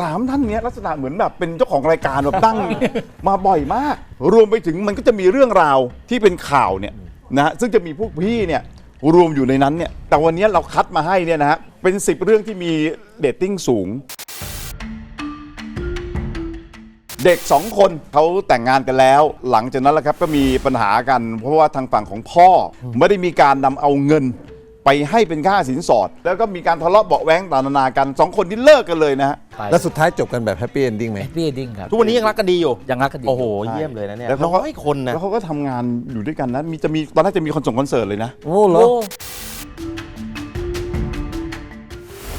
สามท่านเนี้ยลักษณะเหมือนแบบเป็นเจ้าของรายการแบบตั้ง มาบ่อยมาก รวมไปถึงมันก็จะมีเรื่องราวที่เป็นข่าวเนี่ยนะฮะซึ่งจะมีพวกพี่เนี่ยรวมอยู่ในนั้นเนี่ยแต่วันนี้เราคัดมาให้เนี่ยนะฮะเป็น 10 เรื่องที่มีเดตติ้งสูง เด็กสองคนเขาแต่งงานกันแล้ว หลังจากนั้นแล้วครับก็มีปัญหากัน เพราะว่าทางฝั่งของพ่อไม่ได้มีการนำเอาเงิน ไปให้เป็นค่าสินสอด แล้วก็มีการทะเลาะเบาะแว้งต่างนานากันสองคนที่เลิกกันเลยนะฮะแล้วสุดท้ายจบกันแบบแฮปปี้เอนดิ้งไหมพี่ดิ้งครับทุกวันนี้ยังรักกันดีอยู่ ยังรักกันดีโอ้โห เยี่ยมเลยนะเนี่ยแล้วเขาก็ น้อยคนนะ แล้วเขาก็ทำงานอยู่ด้วยกันนะมีจะมีตอนแรกจะมีคอนเสิร์ตคอนเสิร์ตเลยนะ โอ้เหรอ โอ้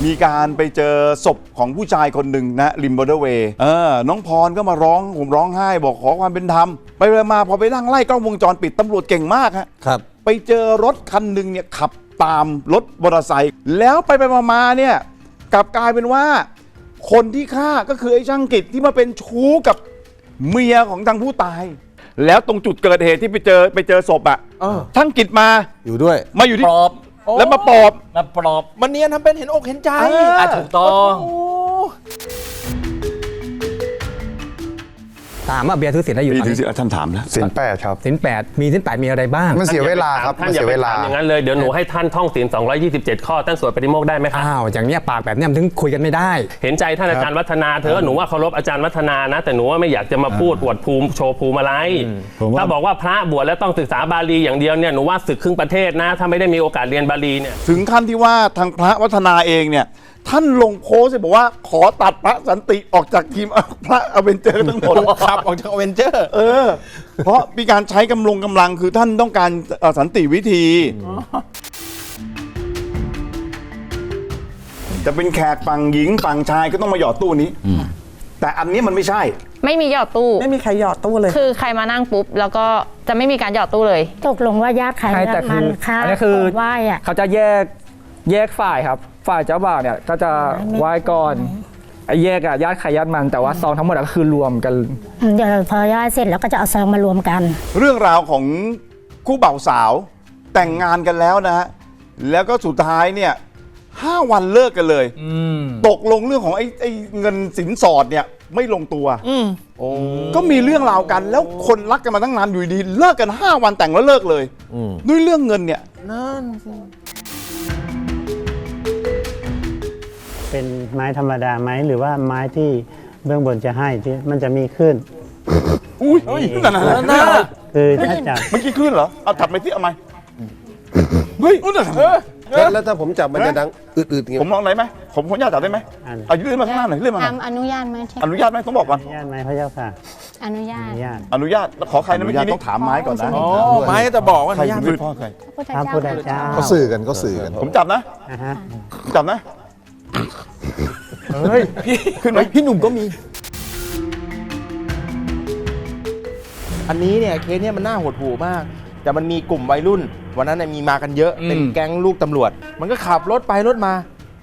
มีการไปเจอศพของผู้ชายคนหนึ่งนะริมบอร์เดอร์เวย์เออน้องพรก็มาร้องผมร้องไห้บอกขอความเป็นธรรม ไปมาพอไปนั่งไล่กล้องวงจรปิดตำรวจเก่งมากฮะ ครับ ไปเจอรถคันหนึ่งเนี่ยขับ ตามรถมอเตอร์ไซค์แล้วไปไปมาๆเนี่ยกลับกลายเป็นว่า คนที่ฆ่าก็คือไอ้ช่างกิจที่มาเป็นชู้กับเมียของทางผู้ตาย แล้วตรงจุดเกิดเหตุที่ไปเจอไปเจอศพอะเออ ช่างกิจมาอยู่ด้วย มาอยู่ที่ปลอบแล้วมาปอบ มาปลอบ มันเนียนทำเป็นเห็นอกเห็นใจเอออะถูกต้อง โอ้ ถามว่าเบียร์ถือศีลได้อยู่พี่ตอนถือนี้สิท่านถามนะสินแปดครับ ศีลแปดมีศีลแปดมีอะไรบ้าง มันเสียเวลาครับท่ามันนอย่าเสียไปเวลา ถามอย่างนั้นเลยเดี๋ยวหนูให้ท่านท่องศีล227 ข้อท่านสวดปฏิโมกข์ได้ไหมครับอ้าวอย่างเนี้ยปากแบบเนี้ยมันถึงคุยกันไม่ได้ เห็นใจท่านอาจารย์วัฒนาเธอะหนูว่าเคารพอาจารย์วัฒนานะ แต่หนูว่าไม่อยากจะมาพูดอวดภูมิโชว์ภูมิอะไรผมว่า ถ้าบอกว่าพระบวชแล้วต้องศึกษาบาลีอย่างเดียวเนี่ยหนูว่าศึกครึ่งประเทศนะ ถ้าไม่ได้มีโอกาสเรียนบาลีเนี่ย ถึงขั้นที่ว่าทางพระวัฒนาเองเนี่ย ท่านลงโพสต์เลยบอกว่าขอตัดพระสันติออกจากทีมพระอเวนเจอร์ทั้งหมด ขับออกจากอเวนเจอร์ เออ เพราะมีการใช้กำลงกำลังคือท่านต้องการเอ่อสันติวิธี จะเป็นแขกฝั่งหญิงฝั่งชายก็ต้องมาหยอดตู้นี้ แต่อันนี้มันไม่ใช่ ไม่มีหยอดตู้ ไม่มีใครหยอดตู้เลย คือใครมานั่งปุ๊บ แล้วก็จะไม่มีการหยอดตู้เลย ตกลงว่าญาติใครใช่แต่ญาติคืมันอค่าอันนี้คือของไหว้อะ เขาจะแยกแยกฝ่ายครับ ฝ่ายเจ้าบ่าวเนี่ยก็จะไหว้ก่อนไอ้แยกอะญาติใครญาติมันแต่ว่าซองทั้งหมดอะก็คือรวมกัน เดี๋ยวพอย่าติเสร็จแล้วก็จะเอาซองมารวมกัน เรื่องราวของคู่บ่าวสาวแต่งงานกันแล้วนะฮะแล้วก็สุดท้ายเนี่ยห้าวันเลิกกันเลยอืมตกลงเรื่องของไอ้ไอ้เงินสินสอดเนี่ยไม่ลงตัวโอ้ก็มีเรื่องราวกันแล้วคนรักกันมาตั้งนานอยู่ดีๆเลิกกัน 5 วันแต่งแล้วเลิกเลยอืมด้วยเรื่องเงินเนี่ย นั่น เป็นไม้ธรรมดาไหมหรือว่าไม้ที่เบื้องบนจะให้ที่มันจะมีขึ้น อุ้ยนั่นน่ะนั่นน่ะคือถ้าจับ เมื่อกี้ขึ้นเหรอ เอาจับไปที่เอาไหมเฮ้ยนั่นน่ะแล้วแล้วถ้าผมจับมันจะดังอืดๆอย่างเงี้ผมยลองไหนอยไหมผมขออนุญาตจับได้ไหมอันเอายื่นมาข้างหน้าหน่อยเลื่อนมาหน่อยทำอนุญาตไหมที่อนุญาตไหมต้องบอกก่อนอนุญาตไหมพระเจ้าค่ะอนุญาอตนุญาตอนุญาตแล้วขอใครนะเมื่อกี้นี้ต้องถามไม้ก่อนนะอ๋อไม้จะบอกว่าใครอนุญาตคือพ่อใครพระพุทธเจ้าเขาสื่อกันเขาสื่อกัน ผมจับนะอ่าฮะ ผมจับนะ เฮ้ยพี่ขึ้นไหมพี่หนุ่มก็มี อันนี้เนี่ยเคสเนี่ยมันน่าหดหู่มาก แต่มันมีกลุ่มวัยรุ่น วันนั้นเนยมีมากันเยอะ เป็นแก๊งลูกตำรวจ มันก็ขับรถไปรถมา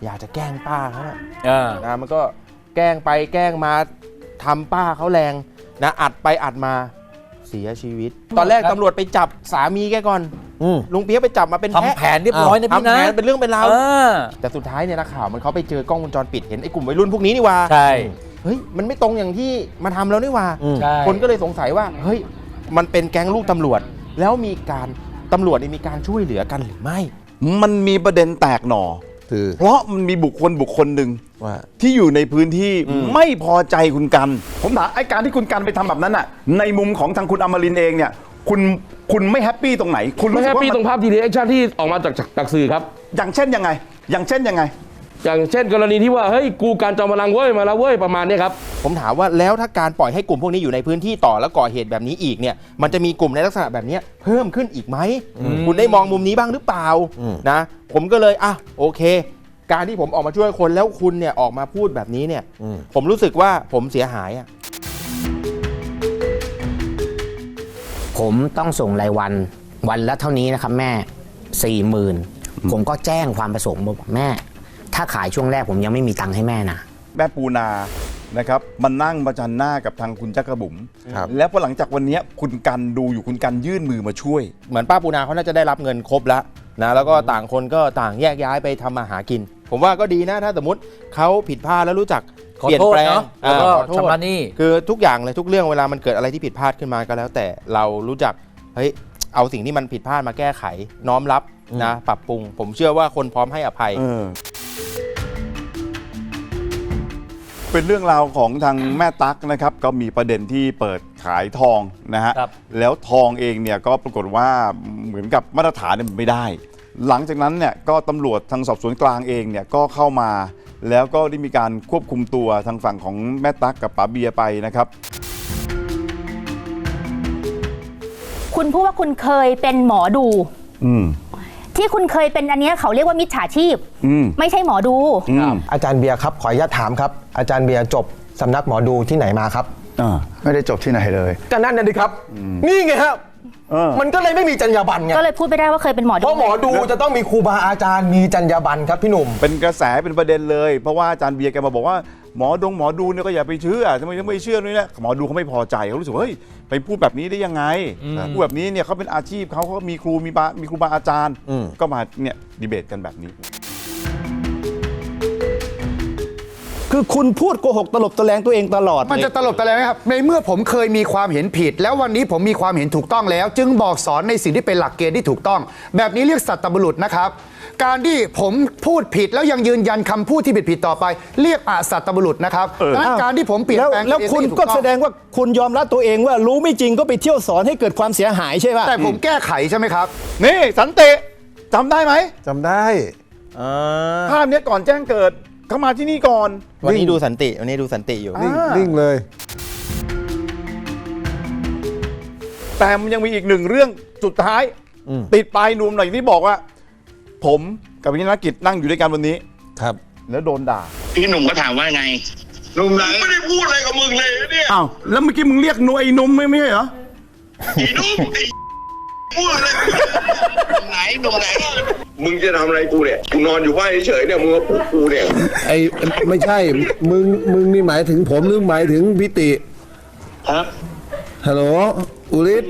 อยากจะแกล้งป้าเขาอะอ่า นะมันก็แกล้งไปแกล้งมาทำป้าเขาแรงนะอัดไปอัดมา เสียชีวิต ตอนแรกตำรวจไปจับสามีแกก่อน อืมลุงเปี๊ยกไปจับมาเป็นทำแพะแผนเรียบร้อยนะพี่ทำนะแผนเป็นเรื่องเป็นราวอ่าแต่สุดท้ายเนี่ยนักข่าวมันเขาไปเจอกล้องวงจรปิดเห็นไอ้กลุ่มวัยรุ่นพวกนี้นี่หว่าใช่เฮ้ยมันไม่ตรงอย่างที่มาทำแล้วนี่หว่า อืม ใช่ คนก็เลยสงสัยว่าเฮ้ยมันเป็นแก๊งลูกตำรวจ แล้วมีการตำรวจเนี่ยมีการช่วยเหลือกันหรือไม่ มันมีประเด็นแตกหน่อ คือเพราะมันมีบุคคลบุคคลหนึ่งว่าที่อยู่ในพื้นที่ไม่พอใจคุณกัน ผมถามไอ้การที่คุณกันไปทำแบบนั้นน่ะ ในมุมของทางคุณอมรินทร์เองเนี่ย คุณคุณไม่แฮปปี้ตรงไหน คุณไม่รู้สึแฮกปว่าปี้ตรงมันภาพทีดีแอคชั่นที่ออกมาจากจากสื่อครับ อย่างเช่นยังไง อย่างเช่นยังไง อย่างเช่นกรณีที่ว่าเฮ้ยกูการจอมพลังเว้ยมาแล้วเว้ยประมาณเนี้ยครับ ผมถามว่าแล้วถ้าการปล่อยให้กลุ่มพวกนี้อยู่ในพื้นที่ต่อแล้วก่อเหตุแบบนี้อีกเนี่ยมันจะมีกลุ่มในลักษณะแบบเนี้ยเพิ่มขึ้นอีกไหมคุณได้มองมุมนี้บ้างหรือเปล่าอืมนะผมก็เลยอะโอเค การที่ผมออกมาช่วยคนแล้วคุณเนี่ยออกมาพูดแบบนี้เนี่ยอืมผมรู้สึกว่าผมเสียหายอะผมต้องส่งรายวันวันละเท่านี้นะครับแม่สี่หมื่นผมก็แจ้งความประสงค์บอกแม่ ถ้าขายช่วงแรกผมยังไม่มีตังค์ให้แม่นะ แม่ปูนานะครับมันนั่งประจันหน้ากับทางคุณจักรบุ๋มครับ แล้วพอหลังจากวันเนี้ยคุณกันดูอยู่คุณกันยื่นมือมาช่วย เหมือนป้าปูนาเขาน่าจะได้รับเงินครบแล้วนะแล้วก็ต่างคนก็ต่างแยกย้ายไปทำมาหากิน ผมว่าก็ดีนะถ้าสมมติเขาผิดพลาดแล้วรู้จักขอเปลี่ยนโทษแปลงเนาะแล้วก็อ่าขอโทษ ชำระหนี้ คือทุกอย่างเลยทุกเรื่องเวลามันเกิดอะไรที่ผิดพลาดขึ้นมาก็แล้ว แต่เรารู้จักเฮ้ยเอาสิ่งที่มันผิดพลาดมาแก้ไข น้อมรับนะปรับปรุง ผมเชื่อว่าคนพร้อมให้อภัย เออ เป็นเรื่องราวของทางแม่ตั๊กนะครับก็มีประเด็นที่เปิดขายทองนะฮะครับแล้วทองเองเนี่ยก็ปรากฏว่าเหมือนกับมาตรฐานเนี่ยมันไม่ได้ หลังจากนั้นเนี่ยก็ตำรวจทางสอบสวนกลางเองเนี่ยก็เข้ามา แล้วก็ได้มีการควบคุมตัวทางฝั่งของแม่ตั๊กกับป๋าเบียร์ไปนะครับ คุณพูดว่าคุณเคยเป็นหมอดู อืม ที่คุณเคยเป็นอันเนี้ยเขาเรียกว่ามิจฉาชีพอืมไม่ใช่หมอดูอืมอาจารย์เบียร์ครับ ขออนุญาตถามครับ อาจารย์เบียร์จบสำนักหมอดูที่ไหนมาครับอ่าไม่ได้จบที่ไหนเลยก็นั่นน่ะดิครับ นี่ไงครับเออมันก็เลยไม่มีจรรยาบรรณไงก็เลยพูดไม่ได้ว่าเคยเป็นหมอดูเพราะหมอดูจะต้องมีครูบาอาจารย์มีจรรยาบรรณครับพี่หนุ่ม เป็นกระแสเป็นประเด็นเลย เพราะว่าอาจารย์เบียร์แกมาบอกว่า หมอดงหมอดูเนี่ยก็อย่าไปเชื่อทำไมถึงไม่เชื่อนี่แหละหมอดูเขาไม่พอใจเขารู้สึกว่าเฮ้ยไปพูดแบบนี้ได้ยังไงพูดแบบนี้เนี่ยเขาเป็นอาชีพเขาเขาก็มีครูมีบามีครูบาอาจารย์อืมก็มาเนี่ยดีเบตกันแบบนี้ คือคุณพูดโกหกตลบตะแลงตัวเองตลอด มันจะตลบตะแลงไหมครับ ในเมื่อผมเคยมีความเห็นผิด แล้ววันนี้ผมมีความเห็นถูกต้องแล้ว จึงบอกสอนในสิ่งที่เป็นหลักเกณฑ์ที่ถูกต้อง แบบนี้เรียกสัตบุรุษนะครับ การที่ผมพูดผิดแล้วยังยืนยันคำพูดที่ผิดผิดๆต่อไป เรียกอาสัตบุรุษนะครับดังนั้นการที่ผมเปลี่ยนแล้วแปลงแล้วตัวเองคุณให้ถูก็ต้องแสดงว่าคุณยอมรับตัวเองว่ารู้ไม่จริงก็ไปเที่ยวสอนให้เกิดความเสียหายใช่ป่ะ แต่ผมแก้ไขใช่ไหมครับ นี่สันติจำได้ไหมจำได้ ภาพเนี้ยก่อนแจ้งเกิดเขามาที่นี่ก่อน วันนี้ดูสันติ วันนี้ดูสันติอยู่ นิ่งอ่า นิ่นิ่งเลย แต่มันยังมีอีกหนึ่งเรื่องสุดท้ายอืมติดปลายนวมหน่อยางที่บอกว่า ผมกับพี่ธนกิจนั่งอยู่ด้วยกันวันนี้ ครับ แล้วโดนด่าพี่หนุ่มก็ถามว่าไงหนุ่มไหนไม่ได้พูดอะไรกับมึงเลยเนี่ยอ้าวแล้วเมื่อกี้มึงเรียกหนุ่ยนุ่มไม่ไม่ใช่เหรอไอ้หนุ่มไอ้พูดอะไรกับไหนหนุ่มไหนมึงจะทำอะไรกูเนี่ยกูนอนอยู่บ้านเฉยๆเนี่ยมึงมาปลุกกูเนี่ยไอ้ไม่ใช่มึงมึงนี่หมายถึงผมหรือหมายถึงพิติ ครับฮัลโหลอุริศ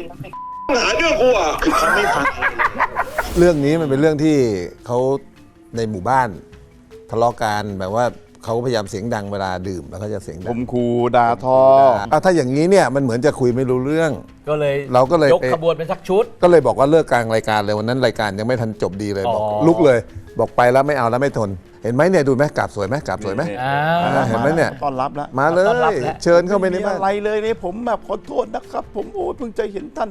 หาเรื่องกูอะคือเขาไม่ฟัง เรื่องนี้มันเป็นเรื่องที่เขาในหมู่บ้านทะเลาะกันแบบว่าเขาพยายามเสียงดังเวลาดื่มแล้วเขาจะเสียงผดังมครูด่าทอ อะถ้าอย่างนี้เนี่ยมันเหมือนจะคุยไม่รู้เรื่อง ก็เลยเราก็เลยยกไป ขบวนเป็นสักชุด ก็เลยบอกว่าเลิกกลางรายการเลยวันนั้นรายการยังไม่ทันจบดีเลยบอกอ๋อ ลุกเลย บอกไปแล้วไม่เอาแล้วไม่ทน เห็นไหมเนี่ยดูไหมกราบสวยไหมกราบสวยไหมอ่า อ่าเห็นไหมเนี่ย ต้อนรับแล้วมาเลต้อนรับย แล้ว เชิญเข้าไปในม่มีบ้านอะไรเลยเนี่ยผมแบบขอโทษนะครับ ผมโอ้ยเพิ่งจะเห็นท่าน